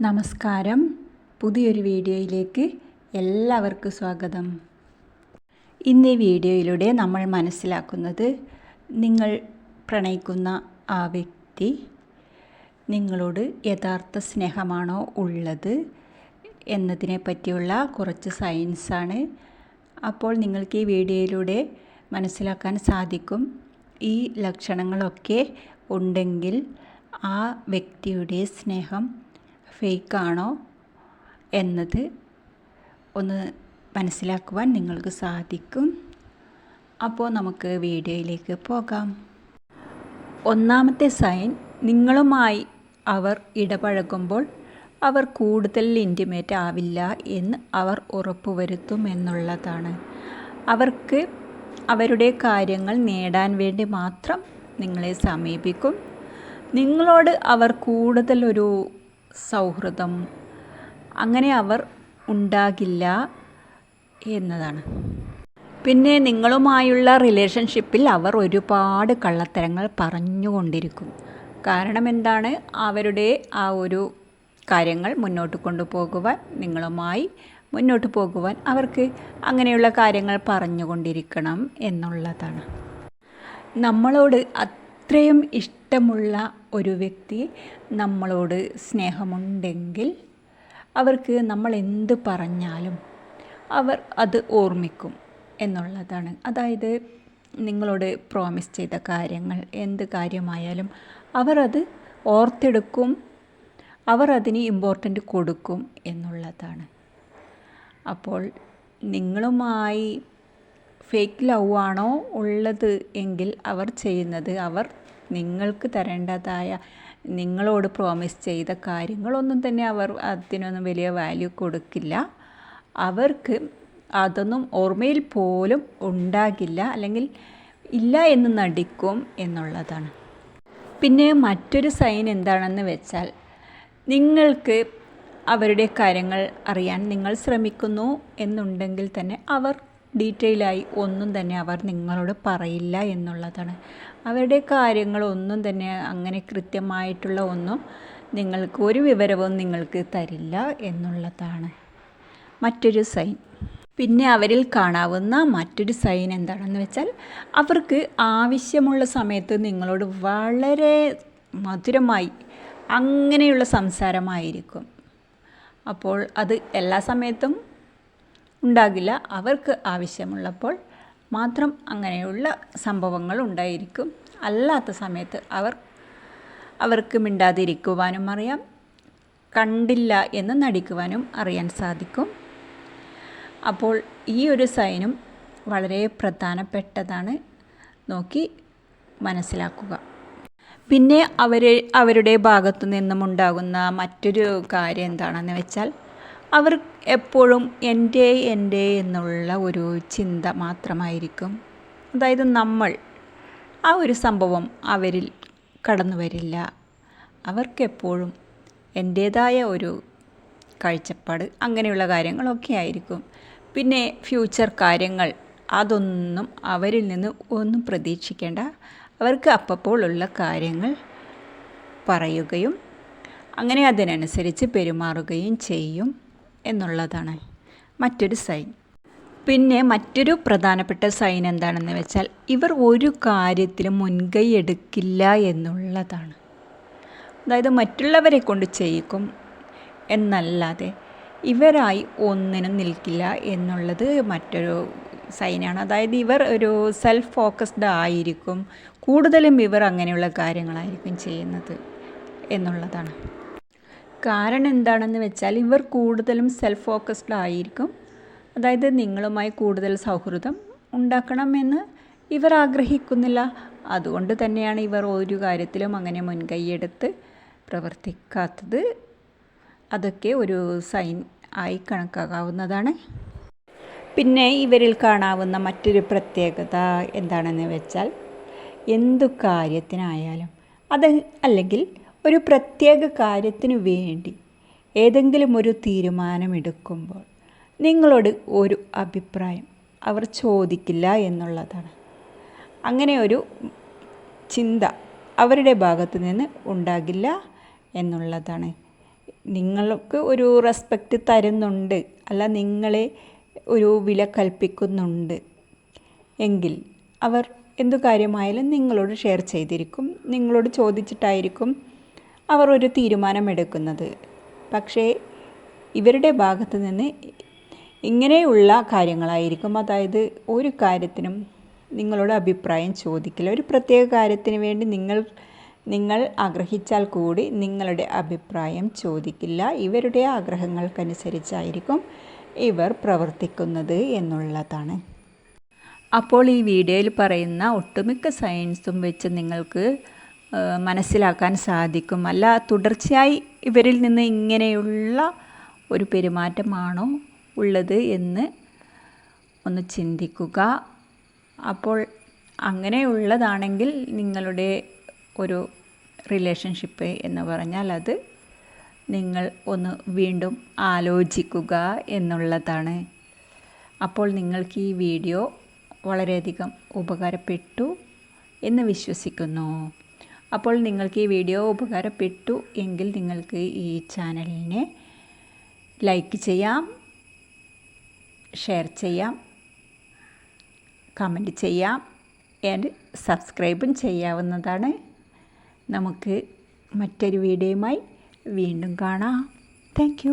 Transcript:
നമസ്കാരം. പുതിയൊരു വീഡിയോയിലേക്ക് എല്ലാവർക്കും സ്വാഗതം. ഇന്ന് ഈ വീഡിയോയിലൂടെ നമ്മൾ മനസ്സിലാക്കുന്നത് നിങ്ങൾ പ്രണയിക്കുന്ന ആ വ്യക്തി നിങ്ങളോട് യഥാർത്ഥ സ്നേഹമാണോ ഉള്ളത് എന്നതിനെ പറ്റിയുള്ള കുറച്ച് സയൻസാണ് അപ്പോൾ നിങ്ങൾക്ക് ഈ വീഡിയോയിലൂടെ മനസ്സിലാക്കാൻ സാധിക്കും. ഈ ലക്ഷണങ്ങളൊക്കെ ഉണ്ടെങ്കിൽ ആ വ്യക്തിയുടെ സ്നേഹം ഫേക്കാണോ എന്നത് ഒന്ന് മനസ്സിലാക്കുവാൻ നിങ്ങൾക്ക് സാധിക്കും. അപ്പോൾ നമുക്ക് വീഡിയോയിലേക്ക് പോകാം. ഒന്നാമത്തെ സൈൻ നിങ്ങളുമായി അവർ ഇടപഴകുമ്പോൾ അവർ കൂടുതൽ ഇന്റിമേറ്റ് ആവില്ല എന്ന് അവർ ഉറപ്പുവരുത്തും എന്നുള്ളതാണ്. അവർക്ക് അവരുടെ കാര്യങ്ങൾ നേടാൻ വേണ്ടി മാത്രം നിങ്ങളെ സമീപിക്കും. നിങ്ങളോട് അവർ കൂടുതലൊരു സൗഹൃദം. അങ്ങനെ അവർ ഉണ്ടാകില്ല എന്നതാണ്. പിന്നെ നിങ്ങളുമായുള്ള റിലേഷൻഷിപ്പിൽ അവർ ഒരുപാട് കള്ളത്തരങ്ങൾ പറഞ്ഞുകൊണ്ടിരിക്കും. കാരണം എന്താണ്? അവരുടെ ആ ഒരു കാര്യങ്ങൾ മുന്നോട്ട് കൊണ്ടുപോകുവാൻ നിങ്ങളുമായി മുന്നോട്ട് പോകുവാൻ അവർക്ക് അങ്ങനെയുള്ള കാര്യങ്ങൾ പറഞ്ഞുകൊണ്ടിരിക്കണം എന്നുള്ളതാണ്. നമ്മളോട് അത്രയും ഇഷ്ടമുള്ള ഒരു വ്യക്തി നമ്മളോട് സ്നേഹമുണ്ടെങ്കിൽ അവർക്ക് നമ്മൾ എന്ത് പറഞ്ഞാലും അവർ അത് ഓർമ്മിക്കും എന്നുള്ളതാണ്. അതായത് നിങ്ങളോട് പ്രോമിസ് ചെയ്ത കാര്യങ്ങൾ എന്ത് കാര്യമായാലും അവർ അത് ഓർത്തെടുക്കും അവർ അതിന് ഇമ്പോർട്ടന്റ് കൊടുക്കും എന്നുള്ളതാണ്. അപ്പോൾ നിങ്ങളുമായി ഫേക്ക് ലവ് ആണോ ഉള്ളത് എങ്കിൽ അവർ ചെയ്യുന്നത് അവർ നിങ്ങൾക്ക് തരേണ്ടതായ നിങ്ങളോട് പ്രോമിസ് ചെയ്ത കാര്യങ്ങളൊന്നും തന്നെ അവർ അതിനൊന്നും വലിയ വാല്യൂ കൊടുക്കില്ല. അവർക്ക് അതൊന്നും ഓർമ്മയിൽ പോലും ഉണ്ടാകില്ല അല്ലെങ്കിൽ ഇല്ല എന്ന് നടിക്കും എന്നുള്ളതാണ്. പിന്നെ മറ്റൊരു സൈൻ എന്താണെന്ന് വെച്ചാൽ നിങ്ങൾക്ക് അവരുടെ കാര്യങ്ങൾ അറിയാൻ നിങ്ങൾ ശ്രമിക്കുന്നു എന്നുണ്ടെങ്കിൽ തന്നെ അവർ ഡീറ്റെയിലായി ഒന്നും തന്നെ അവർ നിങ്ങളോട് പറയില്ല എന്നുള്ളതാണ്. അവരുടെ കാര്യങ്ങളൊന്നും തന്നെ അങ്ങനെ കൃത്യമായിട്ടുള്ള ഒന്നും നിങ്ങൾക്ക് ഒരു വിവരവും നിങ്ങൾക്ക് തരില്ല എന്നുള്ളതാണ്. മറ്റൊരു സൈൻ പിന്നെ അവരിൽ കാണാവുന്ന മറ്റൊരു സൈൻ എന്താണെന്ന് വെച്ചാൽ അവർക്ക് ആവശ്യമുള്ള സമയത്ത് നിങ്ങളോട് വളരെ മധുരമായി അങ്ങനെയുള്ള സംസാരമായിരിക്കും. അപ്പോൾ അത് എല്ലാ സമയത്തും ഉണ്ടാകില്ല. അവർക്ക് ആവശ്യമുള്ളപ്പോൾ മാത്രം അങ്ങനെയുള്ള സംഭവങ്ങൾ ഉണ്ടായിരിക്കും. അല്ലാത്ത സമയത്ത് അവർ അവർക്ക് മിണ്ടാതിരിക്കുവാനും അറിയാം. കണ്ടില്ല എന്ന് നടിക്കുവാനും അറിയാൻ സാധിക്കും. അപ്പോൾ ഈ ഒരു സൈനും വളരെ പ്രധാനപ്പെട്ടതാണ് നോക്കി മനസ്സിലാക്കുക. പിന്നെ അവർ അവരുടെ ഭാഗത്തു നിന്നും ഉണ്ടാകുന്ന മറ്റൊരു കാര്യം എന്താണെന്ന് വെച്ചാൽ അവർ എപ്പോഴും എന്റെ എന്റെ എന്നുള്ള ഒരു ചിന്ത മാത്രമായിരിക്കും. അതായത് നമ്മൾ ആ ഒരു സംഭവം അവരിൽ കടന്നു വരില്ല. അവർക്കെപ്പോഴും എന്റേതായ ഒരു കാഴ്ചപ്പാട് അങ്ങനെയുള്ള കാര്യങ്ങളൊക്കെ ആയിരിക്കും. പിന്നെ ഫ്യൂച്ചർ കാര്യങ്ങൾ അതൊന്നും അവരിൽ നിന്ന് ഒന്നും പ്രതീക്ഷിക്കേണ്ട. അവർക്ക് അപ്പപ്പോൾ ഉള്ള കാര്യങ്ങൾ പറയുകയും അങ്ങനെ അതിനനുസരിച്ച് പെരുമാറുകയും ചെയ്യും. എന്നുള്ളതാണ്. മറ്റൊരു സൈൻ പിന്നെ മറ്റൊരു പ്രധാനപ്പെട്ട സൈൻ എന്താണെന്ന് വെച്ചാൽ ഇവർ ഒരു കാര്യത്തിലും മുൻകൈ എടുക്കില്ല എന്നുള്ളതാണ്. അതായത് മറ്റുള്ളവരെ കൊണ്ട് ചെയ്യിക്കും എന്നല്ലാതെ ഇവരായി ഒന്നിനും നിൽക്കില്ല എന്നുള്ളത് മറ്റൊരു സൈനാണ് അതായത് ഇവർ ഒരു സെൽഫ് ഫോക്കസ്ഡ് ആയിരിക്കും കൂടുതലും ഇവർ അങ്ങനെയുള്ള കാര്യങ്ങളായിരിക്കും ചെയ്യുന്നത് എന്നുള്ളതാണ്. കാരണം എന്താണെന്ന് വെച്ചാൽ ഇവർ കൂടുതലും സെൽഫ് ഫോക്കസ്ഡ് ആയിരിക്കും. അതായത് നിങ്ങളുമായി കൂടുതൽ സൗഹൃദം ഉണ്ടാക്കണമെന്ന് ഇവർ ആഗ്രഹിക്കുന്നില്ല. അതുകൊണ്ട് തന്നെയാണ് ഇവർ ഒരു കാര്യത്തിലും അങ്ങനെ മുൻകൈയെടുത്ത് പ്രവർത്തിക്കാത്തത്. അതൊക്കെ ഒരു സൈൻ ആയി കണക്കാക്കാവുന്നതാണ്. പിന്നെ ഇവരിൽ കാണാവുന്ന മറ്റൊരു പ്രത്യേകത എന്താണെന്ന് വെച്ചാൽ എന്തു കാര്യത്തിനായാലും അത് അല്ലെങ്കിൽ ഒരു പ്രത്യേക കാര്യത്തിന് വേണ്ടി ഏതെങ്കിലും ഒരു തീരുമാനമെടുക്കുമ്പോൾ നിങ്ങളോട് ഒരു അഭിപ്രായം അവർ ചോദിക്കില്ല എന്നുള്ളതാണ്. അങ്ങനെ ഒരു ചിന്ത അവരുടെ ഭാഗത്ത് നിന്ന് ഉണ്ടാകില്ല എന്നുള്ളതാണ്. നിങ്ങൾക്ക് ഒരു റെസ്പെക്റ്റ് തരുന്നുണ്ട് അല്ല നിങ്ങളെ ഒരു വില കൽപ്പിക്കുന്നുണ്ട് എങ്കിൽ അവർ എന്തു കാര്യമായാലും നിങ്ങളോട് ഷെയർ ചെയ്തിരിക്കും നിങ്ങളോട് ചോദിച്ചിട്ടായിരിക്കും അവർ ഒരു തീരുമാനമെടുക്കുന്നത്. പക്ഷേ ഇവരുടെ ഭാഗത്ത് നിന്ന് ഇങ്ങനെയുള്ള കാര്യങ്ങളായിരിക്കും. അതായത് ഒരു കാര്യത്തിനും നിങ്ങളോട് അഭിപ്രായം ചോദിക്കില്ല ഒരു പ്രത്യേക കാര്യത്തിന് വേണ്ടി നിങ്ങൾ നിങ്ങൾ ആഗ്രഹിച്ചാൽ കൂടി നിങ്ങളുടെ അഭിപ്രായം ചോദിക്കില്ല. ഇവരുടെ ആഗ്രഹങ്ങൾക്കനുസരിച്ചായിരിക്കും ഇവർ പ്രവർത്തിക്കുന്നത് എന്നുള്ളതാണ്. അപ്പോൾ ഈ വീഡിയോയിൽ പറയുന്ന ഒട്ടുമിക്ക സയൻസും വെച്ച് നിങ്ങൾക്ക് മനസ്സിലാക്കാൻ സാധിക്കും. അല്ല തുടർച്ചയായി ഇവരിൽ നിന്ന് ഇങ്ങനെയുള്ള ഒരു പെരുമാറ്റമാണോ ഉള്ളത് എന്ന് ഒന്ന് ചിന്തിക്കുക. അപ്പോൾ അങ്ങനെയുള്ളതാണെങ്കിൽ നിങ്ങളുടെ ഒരു റിലേഷൻഷിപ്പ് എന്ന് പറഞ്ഞാൽ അത് നിങ്ങൾ ഒന്ന് വീണ്ടും ആലോചിക്കുക എന്നുള്ളതാണ്. അപ്പോൾ നിങ്ങൾക്ക് ഈ വീഡിയോ വളരെയധികം ഉപകാരപ്പെട്ടു എന്ന് വിശ്വസിക്കുന്നു. അപ്പോൾ നിങ്ങൾക്ക് ഈ വീഡിയോ ഉപകാരപ്പെട്ടു എങ്കിൽ നിങ്ങൾക്ക് ഈ ചാനലിനെ ലൈക്ക് ചെയ്യാം ഷെയർ ചെയ്യാം കമന്റ് ചെയ്യാം ആൻഡ് സബ്സ്ക്രൈബും ചെയ്യാവുന്നതാണ്. നമുക്ക് മറ്റൊരു വീഡിയോയുമായി വീണ്ടും കാണാം. താങ്ക്